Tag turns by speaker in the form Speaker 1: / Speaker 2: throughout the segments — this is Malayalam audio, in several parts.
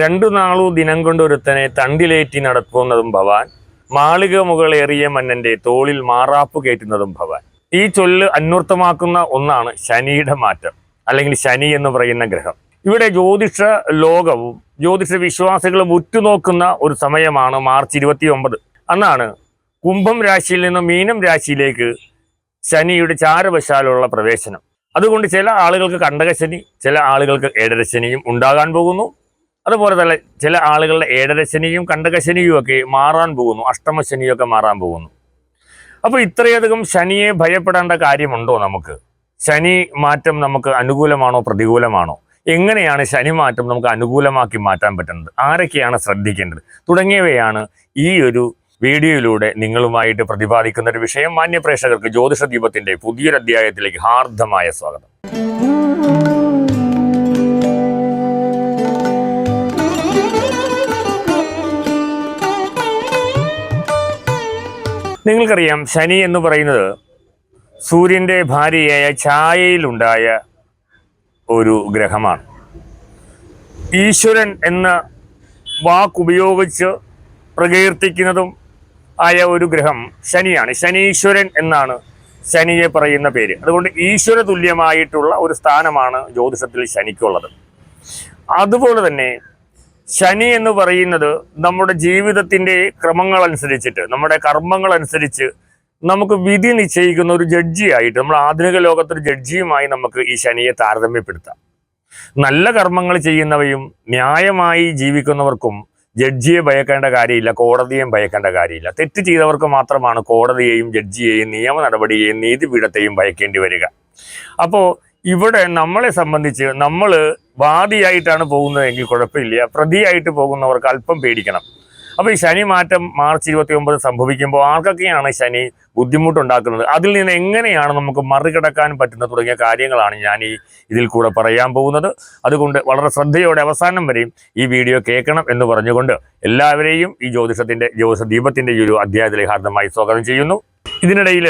Speaker 1: രണ്ടു നാളു ദിനം കൊണ്ടൊരുത്തനെ തണ്ടിലേറ്റി നടക്കുന്നതും ഭവാൻ മാളിക മുകളേറിയ മന്നന്റെ തോളിൽ മാറാപ്പ് കയറ്റുന്നതും ഭവാൻ. ഈ ചൊല്ല് അന്വർത്ഥമാക്കുന്ന ഒന്നാണ് ശനിയുടെ മാറ്റം അല്ലെങ്കിൽ ശനി എന്ന് പറയുന്ന ഗ്രഹം. ഇവിടെ ജ്യോതിഷ ലോകവും ജ്യോതിഷ വിശ്വാസികളും ഉറ്റുനോക്കുന്ന ഒരു സമയമാണ് മാർച്ച് ഇരുപത്തി ഒമ്പത് അന്നാണ് കുംഭം രാശിയിൽ നിന്ന് മീനം രാശിയിലേക്ക് ശനിയുടെ ചാരവശാലുള്ള പ്രവേശനം. അതുകൊണ്ട് ചില ആളുകൾക്ക് കണ്ടകശനി ചില ആളുകൾക്ക് ഏഴരശനിയും ഉണ്ടാകാൻ പോകുന്നു. അതുപോലെ തന്നെ ചില ആളുകളുടെ ഏഴരശനിയും കണ്ടകശനിയും ഒക്കെ മാറാൻ പോകുന്നു. അഷ്ടമശനിയൊക്കെ മാറാൻ പോകുന്നു. അപ്പോൾ ഇത്രയധികം ശനിയെ ഭയപ്പെടേണ്ട കാര്യമുണ്ടോ നമുക്ക്? ശനി മാറ്റം നമുക്ക് അനുകൂലമാണോ പ്രതികൂലമാണോ? എങ്ങനെയാണ് ശനി മാറ്റം നമുക്ക് അനുകൂലമാക്കി മാറ്റാൻ പറ്റുന്നത്? ആരൊക്കെയാണ് ശ്രദ്ധിക്കേണ്ടത്? തുടങ്ങിയവയാണ് ഈ ഒരു വീഡിയോയിലൂടെ നിങ്ങളുമായിട്ട് പ്രതിപാദിക്കുന്ന ഒരു വിഷയം. മാന്യപ്രേക്ഷകർക്ക് ജ്യോതിഷ ദീപത്തിന്റെ പുതിയൊരു അധ്യായത്തിലേക്ക് ഹാർദമായ സ്വാഗതം. നിങ്ങൾക്കറിയാം ശനി എന്ന് പറയുന്നത് സൂര്യന്റെ ഭാര്യയായ ഛായയിലുണ്ടായ ഒരു ഗ്രഹമാണ്. ഈശ്വരൻ എന്ന വാക്കുപയോഗിച്ച് പ്രകീർത്തിക്കുന്നതും ആയ ഒരു ഗ്രഹം ശനിയാണ്. ശനീശ്വരൻ എന്നാണ് ശനിയെ പറയുന്ന പേര്. അതുകൊണ്ട് ഈശ്വര തുല്യമായിട്ടുള്ള ഒരു സ്ഥാനമാണ് ജ്യോതിഷത്തിൽ ശനിക്കുള്ളത്. അതുപോലെ തന്നെ ശനി എന്ന് പറയുന്നത് നമ്മുടെ ജീവിതത്തിന്റെ ക്രമങ്ങൾ അനുസരിച്ചിട്ട് നമ്മുടെ കർമ്മങ്ങൾ അനുസരിച്ച് നമുക്ക് വിധി നിശ്ചയിക്കുന്ന ഒരു ജഡ്ജിയായിട്ട് നമ്മൾ ആധുനിക ലോകത്തൊരു ജഡ്ജിയുമായി നമുക്ക് ഈ ശനിയെ താരതമ്യപ്പെടുത്താം. നല്ല കർമ്മങ്ങൾ ചെയ്യുന്നവയും ന്യായമായി ജീവിക്കുന്നവർക്കും ജഡ്ജിയെ ഭയക്കേണ്ട കാര്യമില്ല കോടതിയെയും ഭയക്കേണ്ട കാര്യമില്ല. തെറ്റ് ചെയ്തവർക്ക് മാത്രമാണ് കോടതിയെയും ജഡ്ജിയെയും നിയമ നടപടിയെയും നീതിപീഠത്തെയും ഭയക്കേണ്ടി വരിക. അപ്പോൾ ഇവിടെ നമ്മളെ സംബന്ധിച്ച് നമ്മൾ വാദിയായിട്ടാണ് പോകുന്നതെങ്കിൽ കുഴപ്പമില്ല. പ്രതിയായിട്ട് പോകുന്നവർക്ക് അല്പം പേടിക്കണം. അപ്പോൾ ഈ ശനി മാറ്റം മാർച്ച് ഇരുപത്തി ഒമ്പത് സംഭവിക്കുമ്പോൾ ആർക്കൊക്കെയാണ് ശനി ബുദ്ധിമുട്ടുണ്ടാക്കുന്നത്? അതിൽ നിന്ന് എങ്ങനെയാണ് നമുക്ക് മറികടക്കാൻ പറ്റുന്ന തുടങ്ങിയ കാര്യങ്ങളാണ് ഞാൻ ഈ ഇതിൽ കൂടെ പറയാൻ പോകുന്നത്. അതുകൊണ്ട് വളരെ ശ്രദ്ധയോടെ അവസാനം വരെയും ഈ വീഡിയോ കേൾക്കണം എന്ന് പറഞ്ഞുകൊണ്ട് എല്ലാവരെയും ഈ ജ്യോതിഷത്തിന്റെ ജ്യോതിഷ ദീപത്തിന്റെ ഈ ഒരു അധ്യായത്തിലെ ഹാർദമായി സ്വാഗതം ചെയ്യുന്നു. ഇതിനിടയിൽ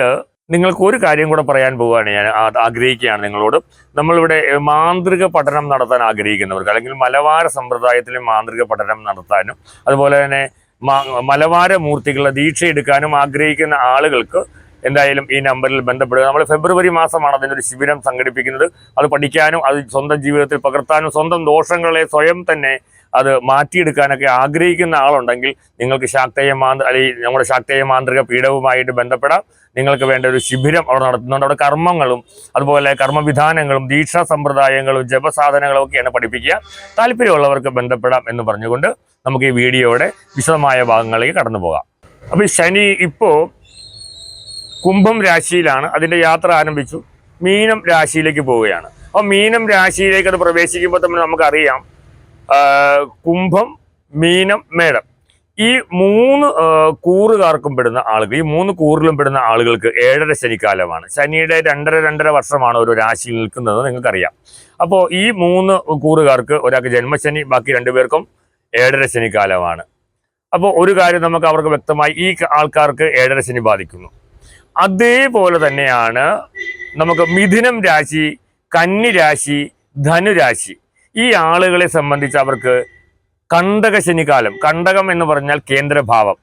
Speaker 1: നിങ്ങൾക്ക് ഒരു കാര്യം കൂടെ പറയാൻ പോവുകയാണ് ഞാൻ ആഗ്രഹിക്കുകയാണ് നിങ്ങളോട്. നമ്മളിവിടെ മാന്ത്രിക പഠനം നടത്താൻ ആഗ്രഹിക്കുന്നവർക്ക് അല്ലെങ്കിൽ മലവാര സമ്പ്രദായത്തിലെ മാന്ത്രിക പഠനം നടത്താനും അതുപോലെ തന്നെ മലവാര മലബാര മൂർത്തികളുടെ ദീക്ഷ എടുക്കാനും ആഗ്രഹിക്കുന്ന ആളുകൾക്ക് എന്തായാലും ഈ നമ്പറിൽ ബന്ധപ്പെടുക. നമ്മൾ ഫെബ്രുവരി മാസമാണ് അതിന്റെ ഒരു ശിബിരം സംഘടിപ്പിക്കുന്നത്. അത് പഠിക്കാനും അത് സ്വന്തം ജീവിതത്തിൽ പകർത്താനും സ്വന്തം ദോഷങ്ങളെ സ്വയം തന്നെ അത് മാറ്റിയെടുക്കാനൊക്കെ ആഗ്രഹിക്കുന്ന ആളുണ്ടെങ്കിൽ നിങ്ങൾക്ക് ശാക്തേയ മാന്ത്ര അല്ലെങ്കിൽ നമ്മുടെ ശാക്തേയ മാന്ത്രിക പീഠവുമായിട്ട് ബന്ധപ്പെടാം. നിങ്ങൾക്ക് വേണ്ട ഒരു ശിബിരം അവിടെ നടത്തുന്നുണ്ട്. അവിടെ കർമ്മങ്ങളും അതുപോലെ കർമ്മവിധാനങ്ങളും ദീക്ഷാ സമ്പ്രദായങ്ങളും ജപസാധനങ്ങളും ഒക്കെയാണ് പഠിപ്പിക്കുക. താല്പര്യമുള്ളവർക്ക് ബന്ധപ്പെടാം എന്ന് പറഞ്ഞുകൊണ്ട് നമുക്ക് ഈ വീഡിയോയുടെ വിശദമായ ഭാഗങ്ങളിലേക്ക് കടന്നു പോകാം. അപ്പോൾ ശനി ഇപ്പോൾ കുംഭം രാശിയിലാണ്. അതിന്റെ യാത്ര ആരംഭിച്ചു. മീനം രാശിയിലേക്ക് പോവുകയാണ്. അപ്പോൾ മീനം രാശിയിലേക്ക് അത് പ്രവേശിക്കുമ്പോൾ തന്നെ നമുക്കറിയാം കുംഭം മീനം മേടം. ഈ മൂന്ന് കൂറുകാർക്കും പെടുന്ന ആളുകൾ ഈ മൂന്ന് കൂറിലും പെടുന്ന ആളുകൾക്ക് ഏഴര ശനിക്കാലമാണ്. ശനിയുടെ രണ്ടര രണ്ടര വർഷമാണ് ഒരു രാശിയിൽ നിൽക്കുന്നത് നിങ്ങൾക്കറിയാം. അപ്പോൾ ഈ മൂന്ന് കൂറുകാർക്ക് ഒരാൾക്ക് ജന്മശനി ബാക്കി രണ്ടുപേർക്കും ഏഴര ശനിക്കാലമാണ്. അപ്പോൾ ഒരു കാര്യം നമുക്ക് അവർക്ക് വ്യക്തമായി ഈ ആൾക്കാർക്ക് ഏഴര ശനി ബാധിക്കുന്നു. അതേപോലെ തന്നെയാണ് നമുക്ക് മിഥുനം രാശി കന്നി രാശി ധനുരാശി ഈ ആളുകളെ സംബന്ധിച്ച് അവർക്ക് കണ്ടക ശനികാലം കണ്ടകം എന്ന് പറഞ്ഞാൽ കേന്ദ്രഭാവം.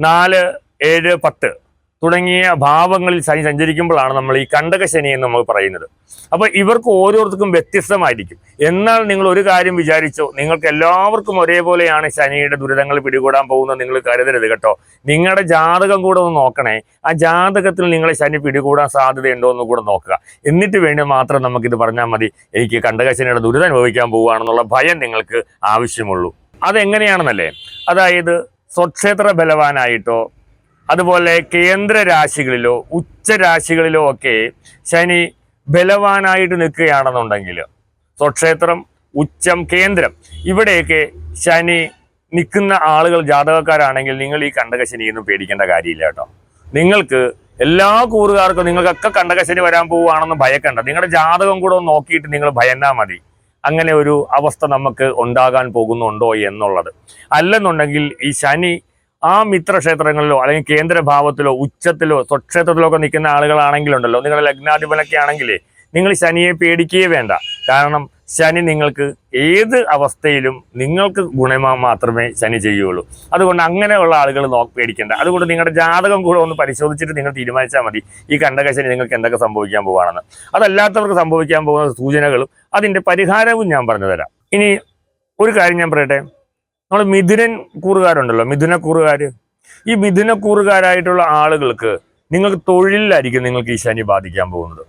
Speaker 1: നാല് ഏഴ് പത്ത്. തുടങ്ങിയ ഭാവങ്ങളിൽ ശനി സഞ്ചരിക്കുമ്പോഴാണ് നമ്മൾ ഈ കണ്ടക ശനി എന്ന് നമ്മൾ പറയുന്നത്. അപ്പോൾ ഇവർക്ക് ഓരോരുത്തർക്കും വ്യത്യസ്തമായിരിക്കും. എന്നാൽ നിങ്ങൾ ഒരു കാര്യം വിചാരിച്ചോ നിങ്ങൾക്ക് എല്ലാവർക്കും ഒരേപോലെയാണ് ശനിയുടെ ദുരിതങ്ങൾ പിടികൂടാൻ പോകുന്നത് നിങ്ങൾ കരുതരുത് കേട്ടോ. നിങ്ങളുടെ ജാതകം കൂടെ ഒന്ന് നോക്കണേ. ആ ജാതകത്തിൽ നിങ്ങളെ ശനി പിടികൂടാൻ സാധ്യതയുണ്ടോ എന്ന് കൂടെ നോക്കുക. എന്നിട്ട് വേണ്ടി മാത്രം നമുക്കിത് പറഞ്ഞാൽ മതി. എനിക്ക് കണ്ടക ശനിയുടെ ദുരിതം അനുഭവിക്കാൻ പോവുകയാണെന്നുള്ള ഭയം നിങ്ങൾക്ക് ആവശ്യമുള്ളൂ. അതെങ്ങനെയാണെന്നല്ലേ? അതായത് സ്വക്ഷേത്ര ബലവാനായിട്ടോ അതുപോലെ കേന്ദ്ര രാശികളിലോ ഉച്ച രാശികളിലോ ഒക്കെ ശനി ബലവാനായിട്ട് നിൽക്കുകയാണെന്നുണ്ടെങ്കിൽ സ്വക്ഷേത്രം ഉച്ചം കേന്ദ്രം ഇവിടെയൊക്കെ ശനി നിൽക്കുന്ന ആളുകൾ ജാതകക്കാരാണെങ്കിൽ നിങ്ങൾ ഈ കണ്ടകശനിയൊന്നും പേടിക്കേണ്ട കാര്യമില്ല കേട്ടോ. നിങ്ങൾക്ക് എല്ലാ കൂറുകാർക്കും നിങ്ങൾക്കൊക്കെ കണ്ടകശനി വരാൻ പോവുകയാണെന്ന് ഭയക്കണ്ട. നിങ്ങളുടെ ജാതകം കൂടെ ഒന്ന് നോക്കിയിട്ട് നിങ്ങൾ ഭയന്നാൽ മതി. അങ്ങനെ ഒരു അവസ്ഥ നമുക്ക് ഉണ്ടാകാൻ പോകുന്നുണ്ടോ എന്നുള്ളത്. അല്ലെന്നുണ്ടെങ്കിൽ ഈ ശനി ആ മിത്രക്ഷേത്രങ്ങളിലോ അല്ലെങ്കിൽ കേന്ദ്രഭാവത്തിലോ ഉച്ചത്തിലോ സ്വക്ഷേത്രത്തിലോ ഒക്കെ നിൽക്കുന്ന ആളുകളാണെങ്കിലുണ്ടല്ലോ നിങ്ങൾ ലഗ്നാധിപനൊക്കെ ആണെങ്കിലേ നിങ്ങൾ ശനിയെ പേടിക്കുകയേ വേണ്ട. കാരണം ശനി നിങ്ങൾക്ക് ഏത് അവസ്ഥയിലും നിങ്ങൾക്ക് ഗുണമാ മാത്രമേ ശനി ചെയ്യുള്ളൂ അതുകൊണ്ട് അങ്ങനെയുള്ള ആളുകൾ നോക്കി പേടിക്കേണ്ട. അതുകൊണ്ട് നിങ്ങളുടെ ജാതകം കൂടെ ഒന്ന് പരിശോധിച്ചിട്ട് നിങ്ങൾ തീരുമാനിച്ചാൽ മതി. ഈ കണ്ടക ശനി നിങ്ങൾക്ക് എന്തൊക്കെ സംഭവിക്കാൻ പോവാണെന്ന്. അതല്ലാത്തവർക്ക് സംഭവിക്കാൻ പോകുന്ന സൂചനകളും അതിന്റെ പരിഹാരവും ഞാൻ പറഞ്ഞു ഇനി ഒരു കാര്യം ഞാൻ പറയട്ടെ? നമ്മൾ മിഥുനൻ കൂറുകാരുണ്ടല്ലോ മിഥുന കൂറുകാർ ഈ മിഥുന കൂറുകാരായിട്ടുള്ള ആളുകൾക്ക് നിങ്ങൾക്ക് തൊഴിലിലായിരിക്കും നിങ്ങൾക്ക് ഈ ശനി ബാധിക്കാൻ പോകുന്നത്.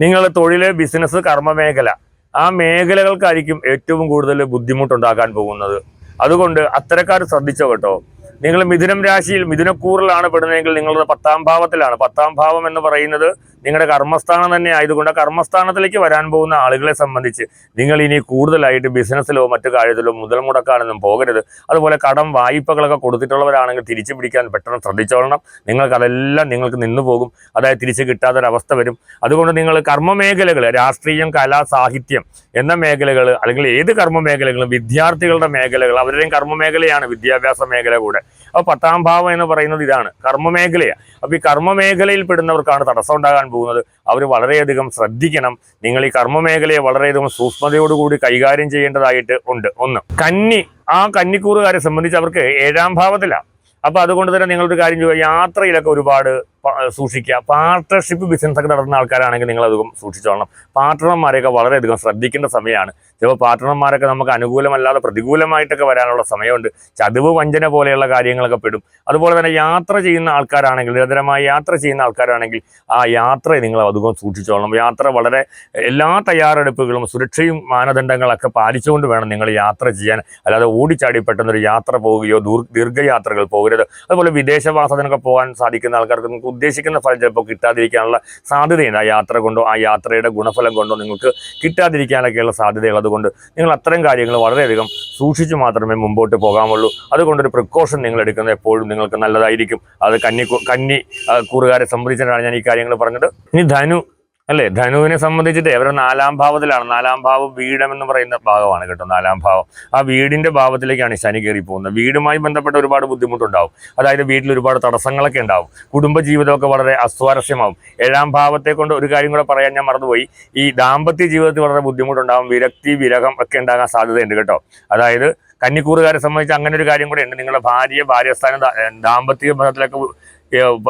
Speaker 1: നിങ്ങളുടെ തൊഴിൽ ബിസിനസ് കർമ്മമേഖല ആ മേഖലകൾക്കായിരിക്കും ഏറ്റവും കൂടുതൽ ബുദ്ധിമുട്ടുണ്ടാക്കാൻ പോകുന്നത്. അതുകൊണ്ട് അത്തരക്കാർ ശ്രദ്ധിച്ചോ കേട്ടോ. നിങ്ങൾ മിഥുനം രാശിയിൽ മിഥുനക്കൂറിലാണ് പെടുന്നതെങ്കിൽ നിങ്ങളുടെ പത്താം ഭാവത്തിലാണ്. പത്താം ഭാവം എന്ന് പറയുന്നത് നിങ്ങളുടെ കർമ്മസ്ഥാനം തന്നെ ആയതുകൊണ്ട് കർമ്മസ്ഥാനത്തിലേക്ക് വരാൻ പോകുന്ന ആളുകളെ സംബന്ധിച്ച് നിങ്ങൾ ഇനി കൂടുതലായിട്ട് ബിസിനസ്സിലോ മറ്റു കാര്യത്തിലോ മുതൽ മുടക്കാനൊന്നും പോകരുത്. അതുപോലെ കടം വായ്പകളൊക്കെ കൊടുത്തിട്ടുള്ളവരാണെങ്കിൽ തിരിച്ചു പിടിക്കാൻ പെട്ടെന്ന് ശ്രദ്ധിച്ചോളണം. നിങ്ങൾക്ക് അതെല്ലാം നിങ്ങൾക്ക് നിന്നു പോകും. അതായത് തിരിച്ച് കിട്ടാത്തൊരവസ്ഥ വരും. അതുകൊണ്ട് നിങ്ങൾ കർമ്മമേഖലകൾ രാഷ്ട്രീയം കല സാഹിത്യം എന്ന മേഖലകൾ അല്ലെങ്കിൽ ഏത് കർമ്മമേഖലകളും വിദ്യാർത്ഥികളുടെ മേഖലകൾ അവരുടെയും കർമ്മ മേഖലയാണ് വിദ്യാഭ്യാസ മേഖല കൂടെ. അപ്പോൾ പത്താം ഭാവം എന്ന് പറയുന്നത് ഇതാണ്. കർമ്മ മേഖലയാണ് അപ്പോൾ ഈ കർമ്മ മേഖലയിൽ പെടുന്നവർക്കാണ് തടസ്സം ഉണ്ടാകാൻ പോകുന്നത് അവർ വളരെയധികം ശ്രദ്ധിക്കണം. നിങ്ങൾ ഈ കർമ്മ മേഖലയെ വളരെയധികം സൂക്ഷ്മതയോടുകൂടി കൈകാര്യം ചെയ്യേണ്ടതായിട്ട് ഉണ്ട്. ഒന്ന് കന്നി ആ കന്നിക്കൂറുകാരെ സംബന്ധിച്ച് അവർക്ക് ഏഴാം ഭാവത്തിലാണ്. അപ്പോൾ അതുകൊണ്ട് തന്നെ നിങ്ങളൊരു കാര്യം ചെയ്യുക യാത്രയിലൊക്കെ ഒരുപാട് സൂക്ഷിക്കുക. പാർട്ട്ണർഷിപ്പ് ബിസിനസ് ഒക്കെ നടത്തുന്ന ആൾക്കാരാണെങ്കിൽ നിങ്ങൾ സൂക്ഷിച്ചോളണം. പാർട്ട്ണർമാരെയൊക്കെ വളരെയധികം ശ്രദ്ധിക്കേണ്ട സമയമാണ്. ചിലപ്പോൾ പാർട്ട്ണർമാരൊക്കെ നമുക്ക് അനുകൂലമല്ലാതെ പ്രതികൂലമായിട്ടൊക്കെ വരാനുള്ള സമയമുണ്ട്. ചതിവ് വഞ്ചന പോലെയുള്ള കാര്യങ്ങളൊക്കെ പെടും. അതുപോലെ തന്നെ യാത്ര ചെയ്യുന്ന ആൾക്കാരാണെങ്കിൽ നിരന്തരമായി യാത്ര ചെയ്യുന്ന ആൾക്കാരാണെങ്കിൽ ആ യാത്രയെ നിങ്ങൾ അധികം സൂക്ഷിച്ചോളണം. യാത്ര വളരെ എല്ലാ തയ്യാറെടുപ്പുകളും സുരക്ഷയും മാനദണ്ഡങ്ങളൊക്കെ പാലിച്ചുകൊണ്ട് വേണം നിങ്ങൾ യാത്ര ചെയ്യാൻ. അല്ലാതെ ഓടിച്ചാടി പെട്ടെന്നൊരു യാത്ര പോവുകയോ ദൂർ ദീർഘയാത്രകൾ പോകരുത്. അതുപോലെ വിദേശവാസത്തിനൊക്കെ പോകാൻ സാധിക്കുന്ന ആൾക്കാർക്ക് ഉദ്ദേശിക്കുന്ന ഫലം ചിലപ്പോൾ കിട്ടാതിരിക്കാനുള്ള സാധ്യതയുണ്ട്. ആ യാത്ര കൊണ്ടോ ആ യാത്രയുടെ ഗുണഫലം കൊണ്ടോ നിങ്ങൾക്ക് കിട്ടാതിരിക്കാനൊക്കെയുള്ള സാധ്യതകൾ അതുകൊണ്ട് നിങ്ങൾ അത്തരം കാര്യങ്ങൾ വളരെയധികം സൂക്ഷിച്ച് മാത്രമേ മുമ്പോട്ട് പോകാമുള്ളൂ അതുകൊണ്ടൊരു പ്രിക്കോഷൻ നിങ്ങൾ എടുക്കുന്നത് എപ്പോഴും നിങ്ങൾക്ക് നല്ലതായിരിക്കും. അത് കന്നി കന്നി കൂറുകാരെ സംബന്ധിച്ചിട്ടാണ് ഞാൻ ഈ കാര്യങ്ങൾ പറഞ്ഞത്. ഇനി ധനു അല്ലേ? ധനുവിനെ സംബന്ധിച്ചിട്ട് അവരുടെ നാലാം ഭാവത്തിലാണ്. നാലാം ഭാവം വീടം എന്ന് പറയുന്ന ഭാഗമാണ് കേട്ടോ നാലാം ഭാവം. ആ വീടിന്റെ ഭാവത്തിലേക്കാണ് ശനി കയറി പോകുന്നത്. വീടുമായി ബന്ധപ്പെട്ട ഒരുപാട് ബുദ്ധിമുട്ടുണ്ടാവും. അതായത് വീട്ടിൽ ഒരുപാട് തടസ്സങ്ങളൊക്കെ ഉണ്ടാവും. കുടുംബജീവിതമൊക്കെ വളരെ അസ്വാരസ്യമാവും. ഏഴാം ഭാവത്തെ കൊണ്ട് ഒരു കാര്യം കൂടെ പറയാൻ ഞാൻ മറന്നുപോയി. ഈ ദാമ്പത്യ ജീവിതത്തിൽ വളരെ ബുദ്ധിമുട്ടുണ്ടാവും. വിരക്തി വിരഹം ഒക്കെ ഉണ്ടാകാൻ സാധ്യതയുണ്ട് കേട്ടോ. അതായത് കന്നിക്കൂറുകാരെ സംബന്ധിച്ച് അങ്ങനെ ഒരു കാര്യം കൂടെ ഉണ്ട്. നിങ്ങളുടെ ഭാര്യ ഭാര്യസ്ഥാനം ദാമ്പത്യ ബന്ധത്തിലൊക്കെ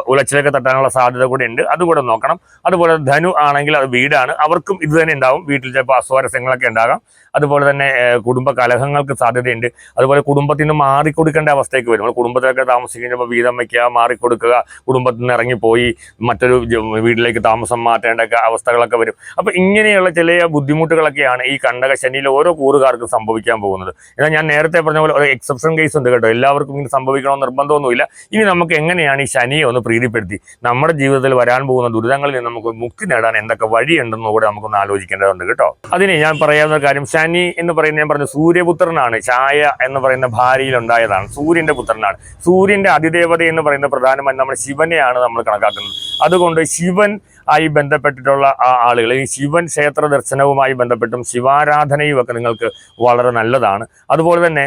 Speaker 1: ഉലച്ചിലൊക്കെ തട്ടാനുള്ള സാധ്യത കൂടെ ഉണ്ട്. അതുകൂടെ നോക്കണം. അതുപോലെ ധനു ആണെങ്കിൽ അത് വീടാണ്. അവർക്കും ഇത് തന്നെ ഉണ്ടാവും. വീട്ടിൽ ചിലപ്പോൾ അസ്വാരസ്യങ്ങളൊക്കെ ഉണ്ടാകാം. അതുപോലെ തന്നെ കുടുംബ കലഹങ്ങൾക്ക് സാധ്യതയുണ്ട്. അതുപോലെ കുടുംബത്തിൽ നിന്ന് മാറിക്കൊടുക്കേണ്ട അവസ്ഥയ്ക്ക് വരും. നമ്മൾ കുടുംബത്തിലൊക്കെ താമസിക്കുമ്പോൾ വീതം വയ്ക്കുക മാറിക്കൊടുക്കുക കുടുംബത്തിൽ നിന്ന് ഇറങ്ങിപ്പോയി മറ്റൊരു വീട്ടിലേക്ക് താമസം മാറ്റേണ്ട അവസ്ഥകളൊക്കെ വരും. അപ്പോൾ ഇങ്ങനെയുള്ള ചില ബുദ്ധിമുട്ടുകളൊക്കെയാണ് ഈ കണ്ടക ശനിയിൽ ഓരോ കൂറുകാർക്കും സംഭവിക്കാൻ പോകുന്നത്. എന്നാൽ ഞാൻ നേരത്തെ പറഞ്ഞ പോലെ ഒരു എക്സെപ്ഷൻ കേസ് ഉണ്ട് കേട്ടോ. എല്ലാവർക്കും ഇങ്ങനെ സംഭവിക്കണമെന്ന് നിർബന്ധമൊന്നുമില്ല. ഇനി നമുക്ക് എങ്ങനെയാണ് ഈ ശനിയെ ഒന്ന് പ്രീതിപ്പെടുത്തി. നമ്മുടെ ജീവിതത്തിൽ വരാൻ പോകുന്ന ദുരിതങ്ങളിൽ നിന്ന് നമുക്ക് മുക്തി നേടാൻ എന്തൊക്കെ വഴിയുണ്ടെന്ന് കൂടെ നമുക്കൊന്ന് ആലോചിക്കേണ്ടതുണ്ട് കേട്ടോ. അതിന് ഞാൻ പറയാവുന്ന കാര്യം ശനി എന്ന് പറയുന്ന ഞാൻ പറഞ്ഞു സൂര്യപുത്രനാണ് ഛായ എന്ന് പറയുന്ന ഭാര്യയിൽ ഉണ്ടായതാണ് സൂര്യന്റെ പുത്രനാണ്. സൂര്യന്റെ അതിദേവത എന്ന് പറയുന്ന പ്രധാനമായും നമ്മുടെ ശിവനെയാണ് നമ്മൾ കണക്കാക്കുന്നത്. അതുകൊണ്ട് ശിവൻ ആയി ബന്ധപ്പെട്ടിട്ടുള്ള ആ ആളുകൾ ഈ ശിവൻ ക്ഷേത്ര ദർശനവുമായി ബന്ധപ്പെട്ടും ശിവാരാധനയും ഒക്കെ നിങ്ങൾക്ക് വളരെ നല്ലതാണ്. അതുപോലെ തന്നെ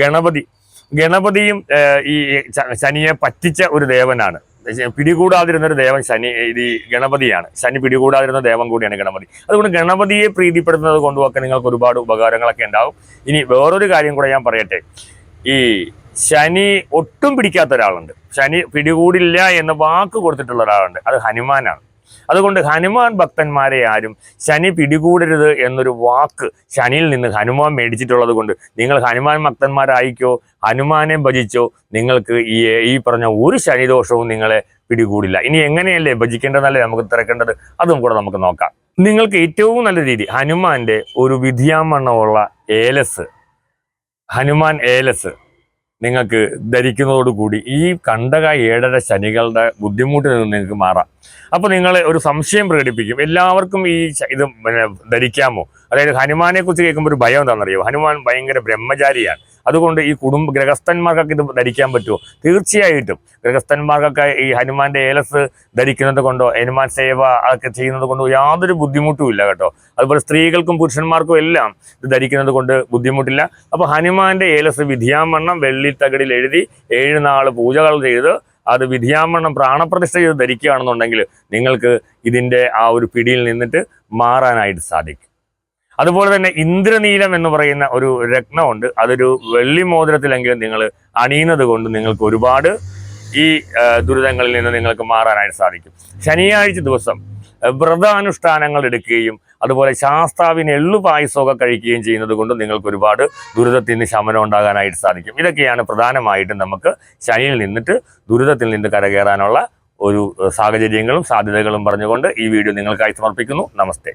Speaker 1: ഗണപതി ഗണപതിയും ഈ ശനിയെ പറ്റിച്ച ഒരു ദേവനാണ്. പിടികൂടാതിരുന്ന ഒരു ദേവൻ ശനി ഇത് ഗണപതിയാണ്. ശനി പിടികൂടാതിരുന്ന ദേവൻ കൂടിയാണ് ഗണപതി. അതുകൊണ്ട് ഗണപതിയെ പ്രീതിപ്പെടുത്തുന്നത് കൊണ്ടുമൊക്കെ നിങ്ങൾക്ക് ഒരുപാട് ഉപകാരങ്ങളൊക്കെ ഉണ്ടാവും. ഇനി വേറൊരു കാര്യം കൂടെ ഞാൻ പറയട്ടെ. ഈ ശനി ഒട്ടും പിടിക്കാത്ത ഒരാളുണ്ട്. ശനി പിടികൂടില്ല എന്ന് വാക്ക് കൊടുത്തിട്ടുള്ള ഒരാളുണ്ട്. അത് ഹനുമാനാണ്. അതുകൊണ്ട് ഹനുമാൻ ഭക്തന്മാരെ ആരും ശനി പിടികൂടരുത് എന്നൊരു വാക്ക് ശനിയിൽ നിന്ന് ഹനുമാൻ മേടിച്ചിട്ടുള്ളത് കൊണ്ട് നിങ്ങൾ ഹനുമാൻ ഭക്തന്മാരായിക്കോ ഹനുമാനെ ഭജിച്ചോ നിങ്ങൾക്ക് ഈ ഈ പറഞ്ഞ ഒരു ശനിദോഷവും നിങ്ങളെ പിടികൂടില്ല. ഇനി എങ്ങനെയല്ലേ ഭജിക്കേണ്ടതല്ലേ നമുക്ക് തിരക്കേണ്ടത്? അതും കൂടെ നമുക്ക് നോക്കാം. നിങ്ങൾക്ക് ഏറ്റവും നല്ല രീതി ഹനുമാന്റെ ഒരു വിധിയാമണ്ണമുള്ള ഏലസ് ഹനുമാൻ ഏലസ് നിങ്ങൾക്ക് ധരിക്കുന്നതോടുകൂടി ഈ കണ്ടക ഏഴര ശനികളുടെ ബുദ്ധിമുട്ടിൽ നിന്ന് നിങ്ങൾക്ക് മാറാം. അപ്പോൾ നിങ്ങൾ ഒരു സംശയം പ്രകടിപ്പിക്കും. എല്ലാവർക്കും ഈ ഇത് പിന്നെ ധരിക്കാമോ? അതായത് ഹനുമാനെ കുറിച്ച് കേൾക്കുമ്പോൾ ഒരു ഭയം എന്താണെന്നറിയോ? ഹനുമാൻ ഭയങ്കര ബ്രഹ്മചാരിയാണ്. അതുകൊണ്ട് ഈ കുടുംബ ഗ്രഹസ്ഥന്മാർക്കൊക്കെ ഇത് ധരിക്കാൻ പറ്റുമോ? തീർച്ചയായിട്ടും. ഗ്രഹസ്ഥന്മാർക്കൊക്കെ ഈ ഹനുമാന്റെ ഏലസ് ധരിക്കുന്നത് കൊണ്ടോ ഹനുമാൻ സേവ ഒക്കെ ചെയ്യുന്നത് കൊണ്ടോ യാതൊരു ബുദ്ധിമുട്ടും ഇല്ല കേട്ടോ. അതുപോലെ സ്ത്രീകൾക്കും പുരുഷന്മാർക്കും എല്ലാം ഇത് ധരിക്കുന്നത് കൊണ്ട് ബുദ്ധിമുട്ടില്ല. അപ്പോൾ ഹനുമാന്റെ ഏലസ് വിധിയാമണ്ണം വെള്ളി തകടിൽ എഴുതി ഏഴ് നാൾ പൂജകൾ ചെയ്ത് അത് വിധിയാമണ്ണം പ്രാണപ്രതിഷ്ഠ ചെയ്ത് ധരിക്കുകയാണെന്നുണ്ടെങ്കിൽ നിങ്ങൾക്ക് ഇതിന്റെ ആ ഒരു പിടിയിൽ നിന്നിട്ട് മാറാനായിട്ട് സാധിക്കും. അതുപോലെ തന്നെ ഇന്ദ്രനീലം എന്ന് പറയുന്ന ഒരു രത്നമുണ്ട്. അതൊരു വെള്ളി മോതിരത്തിലെങ്കിലും നിങ്ങൾ അണിയുന്നത് കൊണ്ട് നിങ്ങൾക്ക് ഒരുപാട് ഈ ദുരിതങ്ങളിൽ നിന്ന് നിങ്ങൾക്ക് മാറാനായിട്ട് സാധിക്കും. ശനിയാഴ്ച ദിവസം വ്രതാനുഷ്ഠാനങ്ങൾ എടുക്കുകയും അതുപോലെ ശാസ്താവിന് എള്ളു പായസമൊക്കെ കഴിക്കുകയും ചെയ്യുന്നത് കൊണ്ട് നിങ്ങൾക്ക് ഒരുപാട് ദുരിതത്തിൽ നിന്ന് ശമനം ഉണ്ടാകാനായിട്ട് സാധിക്കും. ഇതൊക്കെയാണ് പ്രധാനമായിട്ടും നമുക്ക് ശനിയിൽ നിന്നിട്ട് ദുരിതത്തിൽ നിന്ന് കരകയറാനുള്ള ഒരു സാഹചര്യങ്ങളും സാധ്യതകളും പറഞ്ഞുകൊണ്ട് ഈ വീഡിയോ നിങ്ങൾക്കായി സമർപ്പിക്കുന്നു. നമസ്തേ.